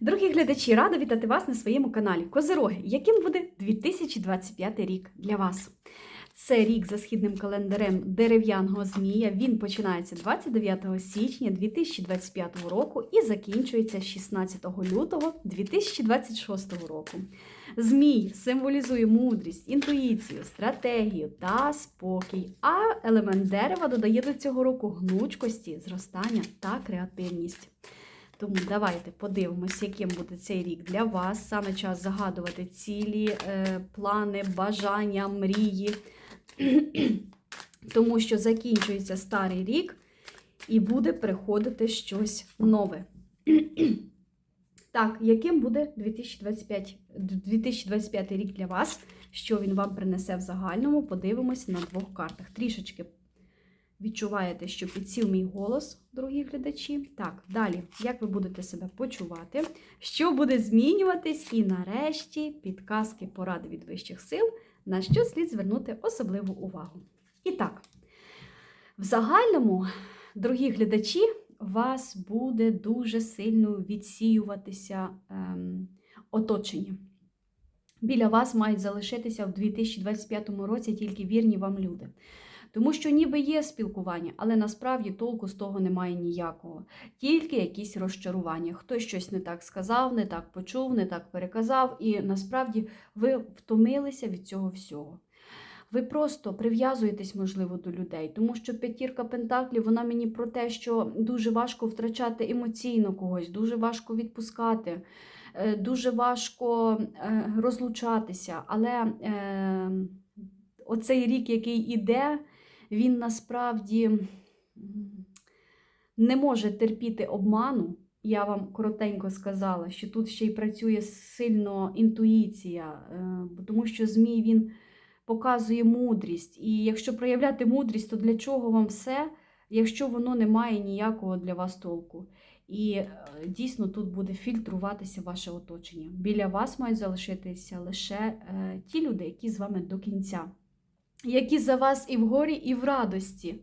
Дорогі глядачі, рада вітати вас на своєму каналі Козироги, яким буде 2025 рік для вас. Це рік за східним календарем дерев'яного змія. Він починається 29 січня 2025 року і закінчується 16 лютого 2026 року. Змій символізує мудрість, інтуїцію, стратегію та спокій. А елемент дерева додає до цього року гнучкості, зростання та креативність. Тому давайте подивимось, яким буде цей рік для вас. Саме час загадувати цілі, е, плани, бажання, мрії. Тому що закінчується старий рік і буде приходити щось нове. Так, яким буде 2025, 2025 рік для вас? Що він вам принесе в загальному? Подивимось на двох картах. Трішечки відчуваєте, що підсів мій голос, дорогі глядачі. Так, далі, як ви будете себе почувати, що буде змінюватись, і нарешті підказки поради від вищих сил, на що слід звернути особливу увагу. І так, в загальному, дорогі глядачі, вас буде дуже сильно відсіюватися ем, оточення. Біля вас мають залишитися в 2025 році тільки вірні вам люди. Тому що ніби є спілкування, але насправді толку з того немає ніякого. Тільки якісь розчарування. Хтось щось не так сказав, не так почув, не так переказав, і насправді ви втомилися від цього всього. Ви просто прив'язуєтесь, можливо, до людей, тому що п'ятірка пентаклів вона мені про те, що дуже важко втрачати емоційно когось, дуже важко відпускати, е, дуже важко е, розлучатися. Але е, оцей рік, який іде, він насправді не може терпіти обману. Я вам коротенько сказала, що тут ще й працює сильно інтуїція, тому що Змій він показує мудрість. І якщо проявляти мудрість, то для чого вам все, якщо воно не має ніякого для вас толку? І дійсно тут буде фільтруватися ваше оточення. Біля вас мають залишитися лише е, ті люди, які з вами до кінця, які за вас і в горі, і в радості.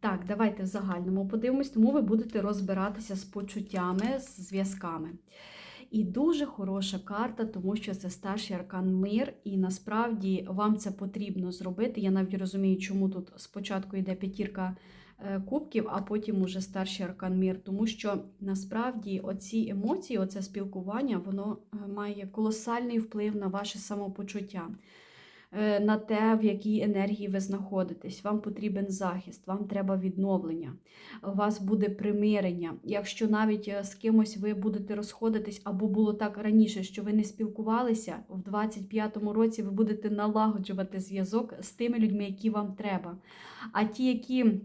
Так, давайте в загальному подивимось, тому ви будете розбиратися з почуттями, з зв'язками. І дуже хороша карта, тому що це старший аркан мир, і насправді вам це потрібно зробити. Я навіть розумію, чому тут спочатку йде п'ятірка кубків, а потім уже старший аркан мир. Тому що насправді оці емоції, оце спілкування, воно має колосальний вплив на ваше самопочуття. На те, в якій енергії ви знаходитесь, вам потрібен захист, вам треба відновлення, у вас буде примирення. Якщо навіть з кимось ви будете розходитись, або було так раніше, що ви не спілкувалися, в 25-му році ви будете налагоджувати зв'язок з тими людьми, які вам треба. А ті, які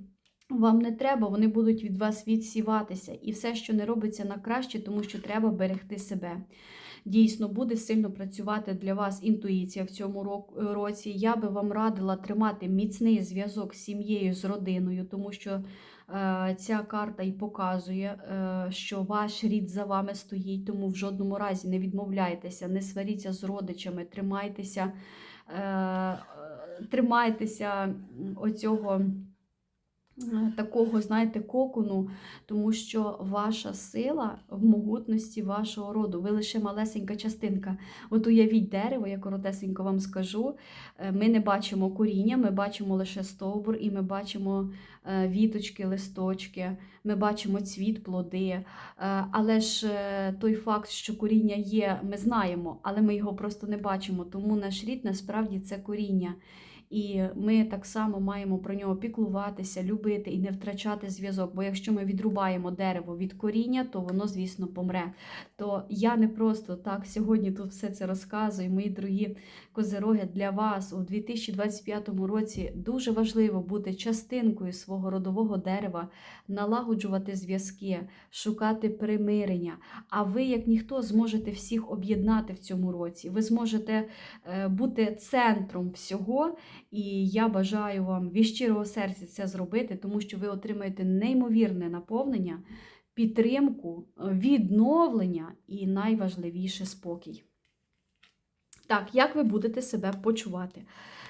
вам не треба, вони будуть від вас відсіватися. І все, що не робиться на краще, тому що треба берегти себе дійсно буде сильно працювати для вас інтуїція в цьому році. Я би вам радила тримати міцний зв'язок з сім'єю, з родиною, тому що е, ця карта і показує, е, що ваш рід за вами стоїть, тому в жодному разі не відмовляйтеся, не сваріться з родичами, тримайтеся, е, тримайтеся оцього. Такого, знаєте, кокону, тому що ваша сила в могутності вашого роду. Ви лише малесенька частинка. От уявіть дерево, я коротесенько вам скажу. Ми не бачимо коріння, ми бачимо лише стовбур, і ми бачимо віточки, листочки, ми бачимо цвіт, плоди. Але ж той факт, що коріння є, ми знаємо, але ми його просто не бачимо. Тому наш рід насправді це коріння. І ми так само маємо про нього піклуватися, любити і не втрачати зв'язок. Бо якщо ми відрубаємо дерево від коріння, то воно, звісно, помре. То я не просто так сьогодні тут все це розказую, мої дорогі козироги, для вас у 2025 році дуже важливо бути частинкою свого родового дерева, налагоджувати зв'язки, шукати примирення. А ви, як ніхто, зможете всіх об'єднати в цьому році. Ви зможете бути центром всього. І я бажаю вам від щирого серця це зробити, тому що ви отримаєте неймовірне наповнення, підтримку, відновлення і найважливіше спокій. Так, як ви будете себе почувати?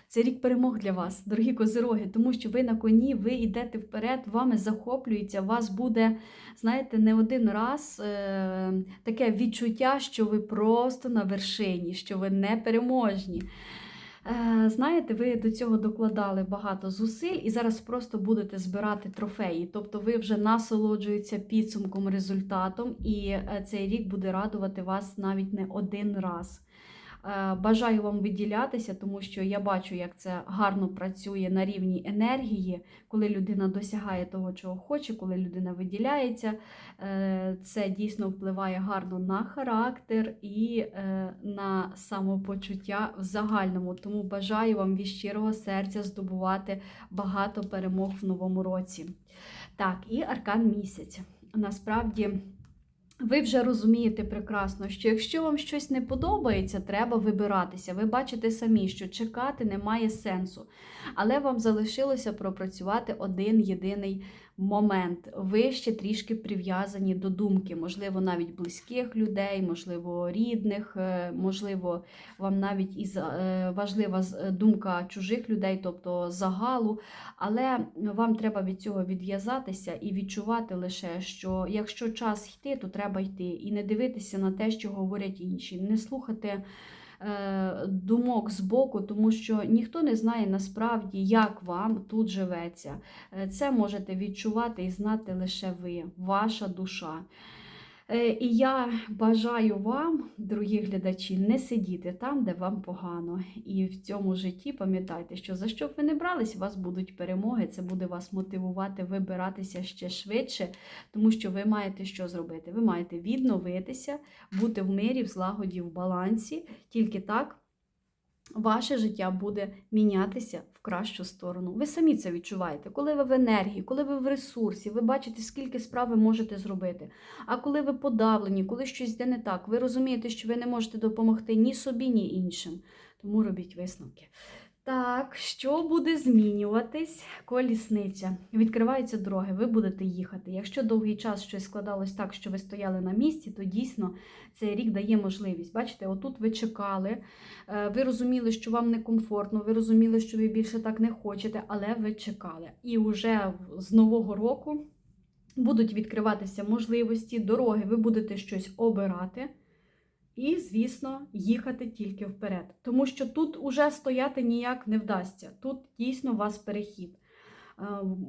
Це рік перемог для вас, дорогі козироги, тому що ви на коні, ви йдете вперед, вами захоплюється, у вас буде, знаєте, не один раз е, таке відчуття, що ви просто на вершині, що ви непереможні. Е, Знаєте, ви до цього докладали багато зусиль і зараз просто будете збирати трофеї. Тобто ви вже насолоджуєтеся підсумком, результатом, і е, цей рік буде радувати вас навіть не один раз. Е, Бажаю вам виділятися, тому що я бачу, як це гарно працює на рівні енергії, коли людина досягає того, чого хоче, коли людина виділяється. Е, Це дійсно впливає гарно на характер і е, на самопочуття в загальному. Тому бажаю вам від щирого серця здобувати багато перемог в новому році. Так, і аркан місяць. Насправді. Ви вже розумієте прекрасно, що якщо вам щось не подобається, треба вибиратися. Ви бачите самі, що чекати немає сенсу. Але вам залишилося пропрацювати один єдиний момент. Ви ще трішки прив'язані до думки, можливо, навіть близьких людей, можливо, рідних, е, можливо, вам навіть і е, важлива е, думка чужих людей, тобто загалу. Але вам треба від цього відв'язатися і відчувати лише, що якщо час йти, то треба йти. І не дивитися на те, що говорять інші, не слухати е, думок збоку, тому що ніхто не знає насправді, як вам тут живеться. Е, Це можете відчувати і знати лише ви, ваша душа. Е, І я бажаю вам, дорогі глядачі, не сидіти там, де вам погано. І в цьому житті пам'ятайте, що за що б ви не брались, у вас будуть перемоги. Це буде вас мотивувати вибиратися ще швидше, тому що ви маєте що зробити? Ви маєте відновитися, бути в мирі, в злагоді, в балансі. Тільки так ваше життя буде мінятися в кращу сторону. Ви самі це відчуваєте. Коли ви в енергії, коли ви в ресурсі, ви бачите, скільки справ ви можете зробити. А коли ви подавлені, коли щось йде не так, ви розумієте, що ви не можете допомогти ні собі, ні іншим. Тому робіть висновки. Так, що буде змінюватись? Колісниця. Відкриваються дороги, ви будете їхати. Якщо довгий час щось складалось так, що ви стояли на місці, то дійсно цей рік дає можливість. Бачите, отут ви чекали, е, ви розуміли, що вам некомфортно, ви розуміли, що ви більше так не хочете, але ви чекали. І вже з нового року будуть відкриватися можливості, дороги, ви будете щось обирати. І, звісно, їхати тільки вперед. Тому що тут уже стояти ніяк не вдасться. Тут дійсно у вас перехід. Е,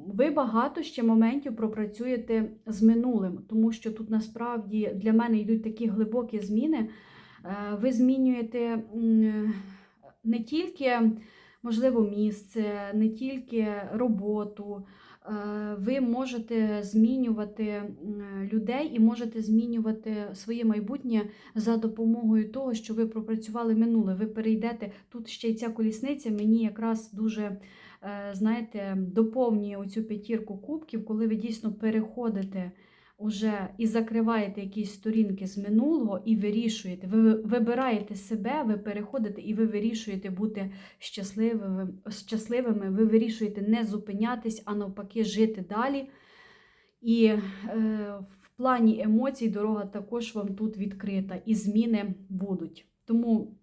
Ви багато ще моментів пропрацюєте з минулим, тому що тут насправді для мене йдуть такі глибокі зміни. Е, Ви змінюєте не тільки, можливо, місце, не тільки роботу. Е, Ви можете змінювати людей і можете змінювати своє майбутнє за допомогою того, що ви пропрацювали минуле. Ви перейдете тут ще й ця колісниця мені якраз дуже, е, знаєте, доповнює оцю п'ятірку кубків, коли ви дійсно переходите уже і закриваєте якісь сторінки з минулого і вирішуєте. Ви вибираєте себе, ви переходите і ви вирішуєте бути щасливими, щасливими. Ви вирішуєте не зупинятись, а навпаки, жити далі. І е, в плані емоцій дорога також вам тут відкрита, і зміни будуть. Тому,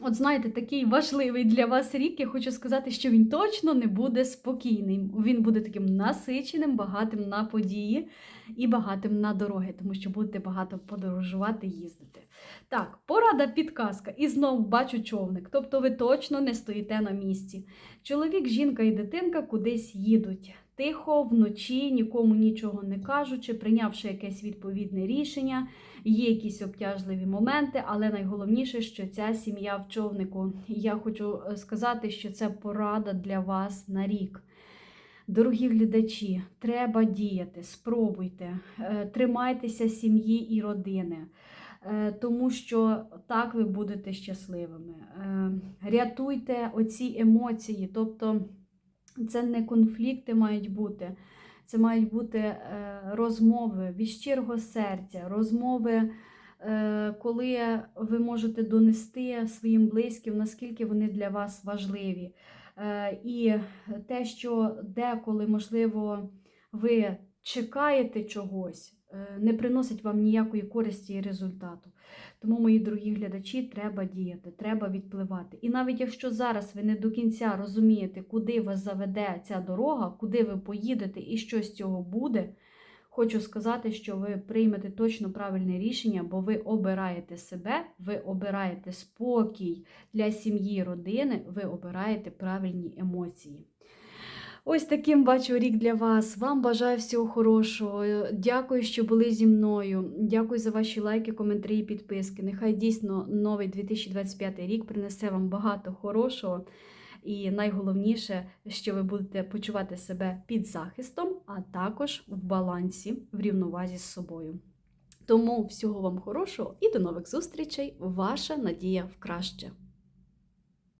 от знаєте, такий важливий для вас рік. Я хочу сказати, що він точно не буде спокійним. Він буде таким насиченим, багатим на події і багатим на дороги, тому що будете багато подорожувати, їздити. Так, порада підказка. І знов бачу човник. Тобто ви точно не стоїте на місці. Чоловік, жінка і дитинка кудись їдуть. Тихо, вночі, нікому нічого не кажучи, прийнявши якесь відповідне рішення, є якісь обтяжливі моменти, але найголовніше, що ця сім'я в човнику. Я хочу е, сказати, що це порада для вас на рік. Дорогі глядачі, треба діяти, спробуйте, е, тримайтеся сім'ї і родини, е, тому що так ви будете щасливими. Рятуйте оці емоції, тобто це не конфлікти мають бути, це мають бути е, розмови від щирого серця, розмови, е, коли ви можете донести своїм близьким, наскільки вони для вас важливі. Е, І те, що деколи, можливо, ви чекаєте чогось, не приносить вам ніякої користі і результату. Тому, мої дорогі глядачі, треба діяти, треба відпливати. І навіть якщо зараз ви не до кінця розумієте, куди вас заведе ця дорога, куди ви поїдете і що з цього буде, хочу сказати, що ви приймете точно правильне рішення, бо ви обираєте себе, ви обираєте спокій для сім'ї, родини, ви обираєте правильні емоції. Ось таким бачу рік для вас. Вам бажаю всього хорошого. Дякую, що були зі мною. Дякую за ваші лайки, коментарі і підписки. Нехай дійсно новий 2025 рік принесе вам багато хорошого. І найголовніше, що ви будете почувати себе під захистом, а також в балансі, в рівновазі з собою. Тому всього вам хорошого і до нових зустрічей! Ваша надія в краще!